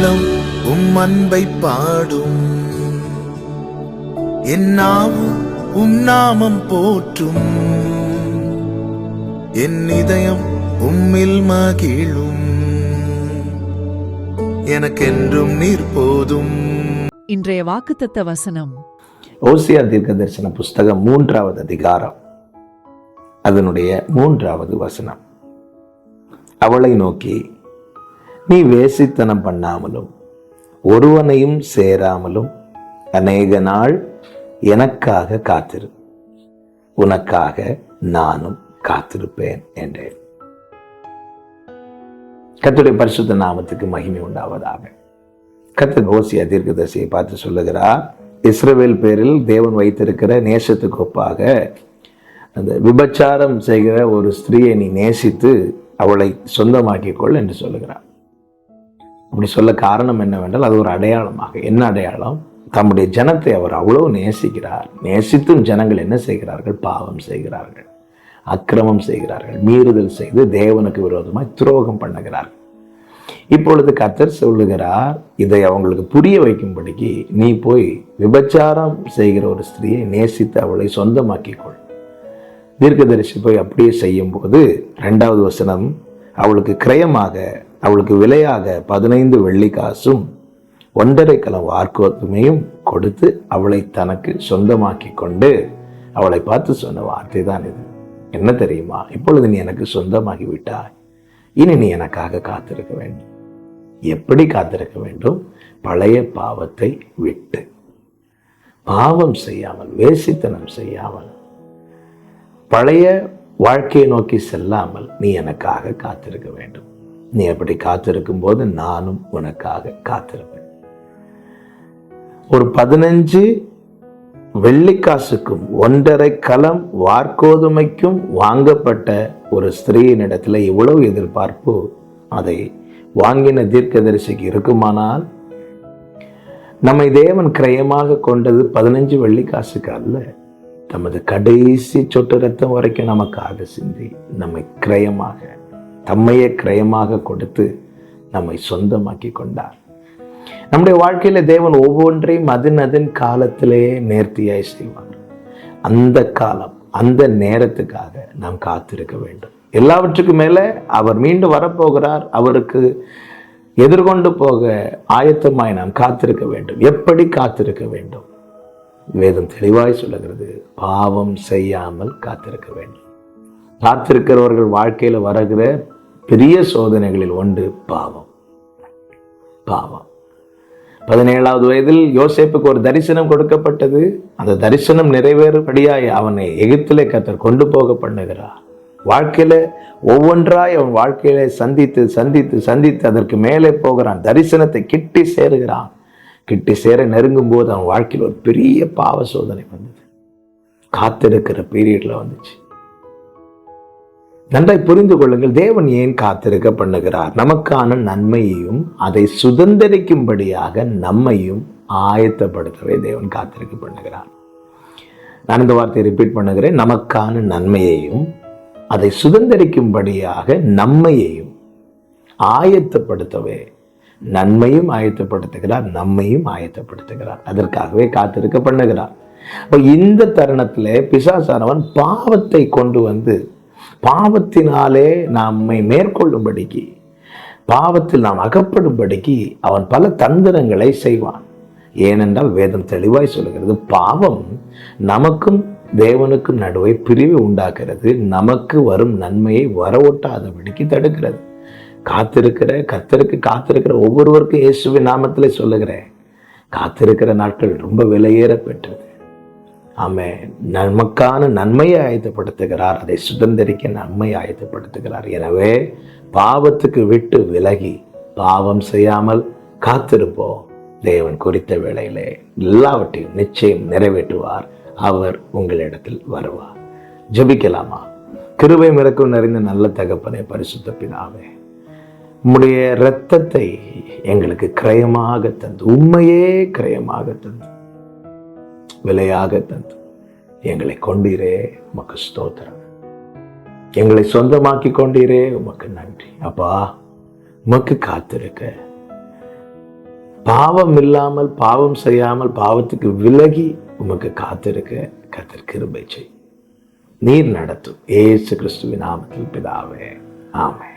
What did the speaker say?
உள்ளம் உம் அன்பை பாடும். என் நாவும் உம் நாமம் போற்றும். என் இதயம் உம்மில் மகிழும். எனக்கென்றும் நீர் போதும். இன்றைய வாக்குத்தத்த வசனம். ஓசியா தீர்க்க தரிசன புஸ்தகம் மூன்றாவது அதிகாரம். அதனுடைய மூன்றாவது வசனம். அவளை நோக்கி நீ வேசித்தனம் பண்ணாமலும் ஒருவனையும் சேராமலும் அநேக நாள் எனக்காக காத்திரு. உனக்காக நானும் காத்திருப்பேன் என்றேன். கத்துடைய பரிசுத்த நாமத்துக்கு மகிமை உண்டாவதாக. கர்த்தர் ஓசியா தீர்க்கதரிசியை பார்த்து சொல்லுகிறார் இஸ்ரவேல் பேரில் தேவன் வைத்திருக்கிற நேசத்துக்கு ஒப்பாக அந்த விபச்சாரம் செய்கிற ஒரு ஸ்திரீயை நீ நேசித்து அவளை சொந்தமாக்கிக்கொள் என்று சொல்லுகிறார். அப்படி சொல்ல காரணம் என்னவென்றால் அது ஒரு அடையாளமாக. என்ன அடையாளம்? தம்முடைய ஜனத்தை அவர் அவ்வளவு நேசிக்கிறார். நேசித்தும் ஜனங்கள் என்ன செய்கிறார்கள்? பாவம் செய்கிறார்கள். அக்கிரமம் செய்கிறார்கள். மீறுதல் செய்து தேவனுக்கு விரோதமாய் துரோகம் பண்ணுகிறார்கள். இப்பொழுது கத்தர் சொல்லுகிறார் இதை அவங்களுக்கு புரிய வைக்கும்படிக்கு நீ போய் விபச்சாரம் செய்கிற ஒரு ஸ்திரியை நேசித்து அவளை சொந்தமாக்கிக்கொள் தீர்க்கதரிசி போய் அப்படியே செய்யும்போது ரெண்டாவது வசனம் அவளுக்கு கிரயமாக அவளுக்கு விலையாக பதினைந்து வெள்ளி காசும் ஒன்றரை கலம் வார்க்கோத்துமையும் கொடுத்து அவளை தனக்கு சொந்தமாக்கி கொண்டு அவளை பார்த்து சொன்ன வார்த்தை தான் இது. என்ன தெரியுமா? இப்பொழுது நீ எனக்கு சொந்தமாகி விட்டாய். இனி நீ எனக்காக காத்திருக்க வேண்டும். எப்படி காத்திருக்க வேண்டும்? பழைய பாவத்தை விட்டு. பாவம் செய்யாமல் வேசித்தனம் செய்யாமல் பழைய வாழ்க்கையை நோக்கி செல்லாமல் நீ எனக்காக காத்திருக்க வேண்டும். நீ அப்படி காத்திருக்கும் போது நானும் உனக்காக காத்திருப்பேன். ஒரு பதினஞ்சு வெள்ளிக்காசுக்கும் ஒன்றரை கலம் வார்கோதுமைக்கும் வாங்கப்பட்ட ஒரு ஸ்திரீயின் இடத்துல இவ்வளவு எதிர்பார்ப்பு அதை வாங்கின தீர்க்கதரிசிக்கு இருக்குமானால் நம்மை தேவன் கிரயமாக கொண்டது பதினஞ்சு வெள்ளிக்காசுக்கு அல்ல. தமது கடைசி சொட்டு ரத்தம் வரைக்கும் நமக்காக சிந்தி நம்மை கிரயமாக தம்மையே கிரயமாக கொடுத்து நம்மை சொந்தமாக்கி கொண்டார். நம்முடைய வாழ்க்கையில் தேவன் ஒவ்வொன்றையும் அதன் அதன் காலத்திலே நேர்த்தியாய் செய்வார். அந்த காலம் அந்த நேரத்துக்காக நாம் காத்திருக்க வேண்டும். எல்லாவற்றுக்கும் மேலே அவர் மீண்டும் வரப்போகிறார். அவருக்கு எதிர்கொண்டு போக ஆயத்தமாய் நாம் காத்திருக்க வேண்டும். எப்படி காத்திருக்க வேண்டும்? வேதம் தெளிவாய் சொல்லுகிறது. பாவம் செய்யாமல் காத்திருக்க வேண்டும். காத்திருக்கிறவர்கள் வாழ்க்கையில வருகிற பெரிய சோதனைகளில் ஒன்று பாவம். பாவம். பதினேழாவது வயதில் யோசேப்புக்கு ஒரு தரிசனம் கொடுக்கப்பட்டது. அந்த தரிசனம் நிறைவேறுபடியாய் அவனை எகிப்திலே கத்தர் கொண்டு போக பண்ணுகிறார். வாழ்க்கையில ஒவ்வொன்றாய் அவன் வாழ்க்கையில சந்தித்து சந்தித்து சந்தித்து அதற்கு மேலே போகிறான். தரிசனத்தை கிட்டி சேருகிறான். கிட்ட சேர நெருங்கும் போது அவன் வாழ்க்கையில் ஒரு பெரிய பாவ சோதனை வந்தது. காத்திருக்கிற பீரியட்ல வந்துச்சு. நன்றாய் புரிந்து கொள்ளுங்கள் தேவன் ஏன் காத்திருக்க பண்ணுகிறார்? நமக்கான நன்மையையும் அதை சுதந்திரிக்கும்படியாக நம்மையும் ஆயத்தப்படுத்தவே தேவன் காத்திருக்க பண்ணுகிறார். நான் இந்த வார்த்தையை ரிப்பீட் பண்ணுகிறேன். நமக்கான நன்மையையும் அதை சுதந்திரிக்கும்படியாக நம்மையையும் ஆயத்தப்படுத்தவே நன்மையும் ஆயத்தப்படுத்துகிறார் நம்மையும் ஆயத்தப்படுத்துகிறார். அதற்காகவே காத்திருக்க பண்ணுகிறார் அப்ப இந்த தருணத்தில் பிசாசானவன் பாவத்தை கொண்டு வந்து பாவத்தினாலே நம்மை மேற்கொள்ளும்படிக்கு பாவத்தில் நாம் அகப்படும்படிக்கு அவன் பல தந்திரங்களை செய்வான். ஏனென்றால் வேதம் தெளிவாய் சொல்லுகிறது பாவம் நமக்கும் தேவனுக்கும் நடுவே பிரிவு உண்டாக்குறது நமக்கு வரும் நன்மையை வரவொட்டாதபடிக்கு தடுக்கிறது. காத்திருக்கிற கத்தருக்கு காத்திருக்கிற ஒவ்வொருவருக்கும் இயேசுவின் நாமத்தில் சொல்லுகிறேன். காத்திருக்கிற நாட்கள் ரொம்ப விலையேற பெற்றது ஆமே நமக்கான நன்மையை ஆயத்தப்படுத்துகிறார். அதை சுதந்திரிக்க நன்மையை ஆயத்தப்படுத்துகிறார். எனவே பாவத்துக்கு விட்டு விலகி பாவம் செய்யாமல் காத்திருப்போம். தேவன் குறித்த வேளையிலே எல்லாவற்றையும் நிச்சயம் நிறைவேற்றுவார். அவர் உங்களிடத்தில் வருவார். ஜபிக்கலாமா? கிருபை மிரக்கம் நிறைந்த நல்ல தகப்பனை பரிசுத்த பிதாவே. உம்முடைய இரத்தத்தை எங்களுக்கு கிரயமாக தந்து உண்மையே கிரயமாக தந்து விலையாக தந்து. எங்களை கொண்டீரே உமக்கு ஸ்தோத்திரம். எங்களை சொந்தமாக்கி கொண்டீரே உமக்கு நன்றி. அப்பா உமக்கு காத்திருக்க. பாவம் இல்லாமல் பாவம் செய்யாமல் பாவத்துக்கு விலகி உமக்கு காத்திருக்க கத்தர் செய். நீர் நடத்தும். ஏசு கிறிஸ்துவின் நாமத்தில் பிதாவே. ஆமே